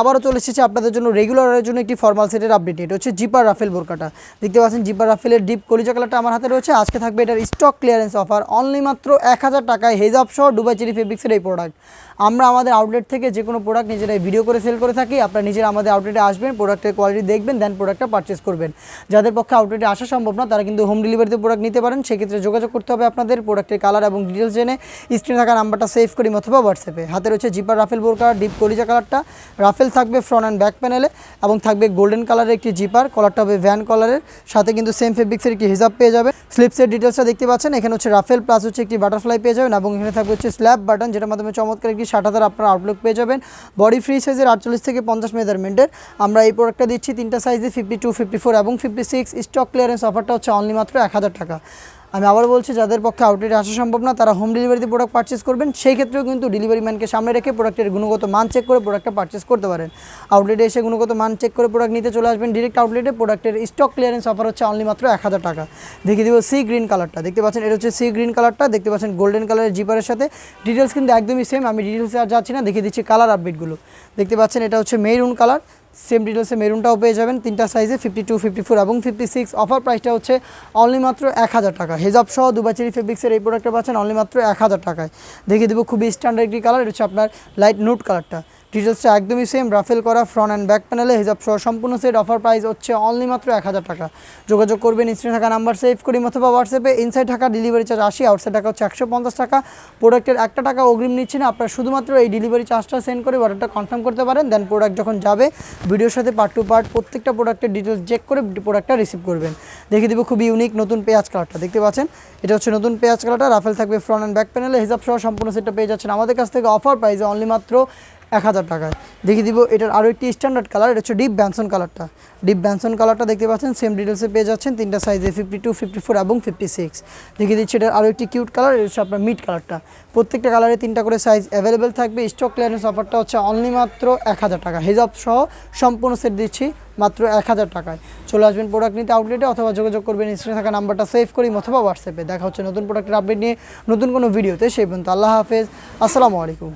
আবারও চলে এসেছে আপনাদের জন্য রেগুলারের জন্য একটি ফর্মাল সেটের আপডেট এটা হচ্ছে জিপার রাফেল বোরকাটা দেখতে পাচ্ছেন জিপার রাফেলের ডিপ কলিজা কালারটা আমার হাতে রয়েছে। আজকে থাকবে এটার স্টক ক্লিয়ারেন্স অফার অনলি মাত্র এক হাজার টাকায় হেজাব সহ ডুবাই চেরি ফেব্রিক্সের এই প্রোডাক্ট আমরা আমাদের আউটলেট থেকে যে কোনো প্রোডাক্ট নিজেরাই ভিডিও করে সেল করে থাকি। আপনারা নিজেরা আমাদের আউটলেটে আসবেন প্রোডাক্টের কোয়ালিটি দেখবেন দেন প্রোডাক্টটা পারচেস করবেন। যাদের পক্ষে আউটলেটে আসা সম্ভব না, তারা কিন্তু হোম ডেলিভারিতে প্রোডাক্ট নিতে পারেন। সেক্ষেত্রে যোগাযোগ করতে হবে আপনাদের প্রোডাক্টের কালার এবং ডিটেলস জেনে। স্ক্রিনে থাকা নাম্বারটা সেভ করি অথবা হোয়াটসঅ্যাপে হাতে রয়েছে জিপার রাফেল বোরকা ডিপ কলিজা কালারটা রাফেল থাকবে ফ্রন্ট অ্যান্ড ব্যাক প্যানেলে এবং থাকবে গোল্ডেন কালারের একটি জিপার কলারটা হবে ভ্যান কলারের সাথে কিন্তু সেম ফেব্রিক্সের একটি হিসাব পেয়ে যাবে। স্লিপসের ডিটেলসটা দেখতে পাচ্ছেন। এখানে হচ্ছে রাফেল প্লাস হচ্ছে একটি বাটারফ্লাই পেয়ে যাবেন এবং এখানে থাকবে হচ্ছে স্ল্যাব বাটন যেটার মাধ্যমে চমৎকার একটি ষাট হাজার আপনার আউটলুক পেয়ে যাবেন। বডি ফ্রি সাইজের আটচল্লিশ থেকে পঞ্চাশ মেজারমেন্টের আমরা এই প্রোডাক্টটা দিচ্ছি তিনটা সাইজে ফিফটি টু ফিফটি ফোর এবং ফিফটি সিক্স স্টক ক্লিয়ারেন্স অফারটা হচ্ছে অনলি মাত্র এক হাজার টাকা। আমি আবার বলছি, যাদের পক্ষে আউটলেটে আসা সম্ভব না, তারা হোম ডেলিভারিতে প্রোডাক্ট পারচেস করবেন। সেই ক্ষেত্রেও কিন্তু ডেলিভারি ম্যানকে সামনে রেখে প্রোডাক্টের গুণগত মান চেক করে প্রোডাক্টটা পারচেস করতে পারেন। আউটলেটে এসে গুণগত মান চেক করে প্রোডাক্ট নিতে চলে আসবেন। ডিরেক্ট আউটলেটে প্রোডাক্টের স্টক ক্লিয়ারেন্স অফার হচ্ছে অনলি মাত্র এক হাজার টাকা। দেখিয়ে দিব সি গ্রিন কালারটা দেখতে পাচ্ছেন, এটা হচ্ছে সি গ্রিন কালারটা দেখতে পাচ্ছেন গোল্ডেন কালারের জিপারের সাথে ডিটেলস কিন্তু একদমই সেম আমি ডিটেলসে আর যাচ্ছি না। দেখিয়ে দিচ্ছি কালার আপডেটগুলো দেখতে পাচ্ছেন, এটা হচ্ছে মেরুন কালার সেম ডিটেলসে মেরুনটাও পেয়ে যাবেন। তিনটা সাইজে ফিফটি টু ফিফটি ফোর এবং ফিফটি সিক্স অফার প্রাইসটা হচ্ছে অনলি মাত্র এক হাজার টাকা। হেজাব সহ দুবাচেরি ফেব্রিক্সের এই প্রোডাক্টটা পাচ্ছেন অনলি মাত্র এক হাজার টাকায়। দেখিয়ে দেবো খুবই স্ট্যান্ডার্ড একটি কালার এটা হচ্ছে আপনার লাইট নুট কালারটা ডিটেলসটা একদমই সেম রাফেল করা ফ্রন্ট অ্যান্ড ব্যাক প্যানেলে হিসাব সহ সম্পূর্ণ সেট অফার প্রাইস হচ্ছে অনলি মাত্র এক হাজার টাকা। যোগাযোগ করবেন, স্ক্রিনে থাকা নাম্বার সেভ করি অথবা হোয়াটসঅ্যাপে ইনসাইড টাকা ডেলিভারি চার্জ আশি আউটসাইড টাকা হচ্ছে একশো পঞ্চাশ টাকা। প্রোডাক্টের একটা টাকা অগ্রিম নিচ্ছে না আপনারা শুধুমাত্র এই ডেলিভারি চার্জটা সেন্ড করে অর্ডারটা কনফার্ম করতে পারেন দেন প্রোডাক্ট যখন যাবে ভিডিওর সাথে পার্ট টু পার্ট প্রত্যেকটা প্রোডাক্টের ডিটেলস চেক করে প্রোডাক্টটা রিসিভ করবেন। দেখিয়ে দেবো খুবই ইউনিক নতুন পেঁয়াজ কালারটা দেখতে পাচ্ছেন? এটা হচ্ছে নতুন পেঁয়াজ কালারটা রাফেল থাকবে ফ্রন্ট অ্যান্ড ব্যাক প্যানেলে হিসাব সহ সম্পূর্ণ সেটটা পেয়ে যাচ্ছেন। আমাদের কাছ থেকে অফার প্রাইসে অনলি মাত্র এক হাজার টাকায়। দেখিয়ে দিব, এটার আরও একটি স্ট্যান্ডার্ড কালার এটা হচ্ছে ডিপ ব্যানসন কালারটা ডিপ ব্যানসন কালারটা দেখতে পাচ্ছেন সেম ডিটেলসে পেয়ে যাচ্ছেন, তিনটা সাইজে ফিফটি টু ফিফটি ফোর এবং ফিফটি সিক্স দেখিয়ে দিচ্ছি, এটার আরও একটি কিউট কালার এটা হচ্ছে আপনার মিড কালারটা প্রত্যেকটা কালারে তিনটা করে সাইজ অ্যাভেলেবেল থাকবে। স্টক ক্লিয়ারেন্স অফারটা হচ্ছে অনলি মাত্র এক হাজার টাকা। হেজাব সহ সম্পূর্ণ সেট দিচ্ছি মাত্র এক হাজার টাকায়। চলে আসবেন প্রোডাক্ট নিতে আউটলেটে অথবা যোগাযোগ করবেন, স্ক্রিনে থাকা নাম্বারটা সেভ করি অথবা হোয়াটসঅ্যাপে দেখা হচ্ছে নতুন প্রোডাক্টের আপডেট নিয়ে নতুন কোনো ভিডিওতে সেই পর্যন্ত আল্লাহ হাফেজ। আসসালামু আলাইকুম।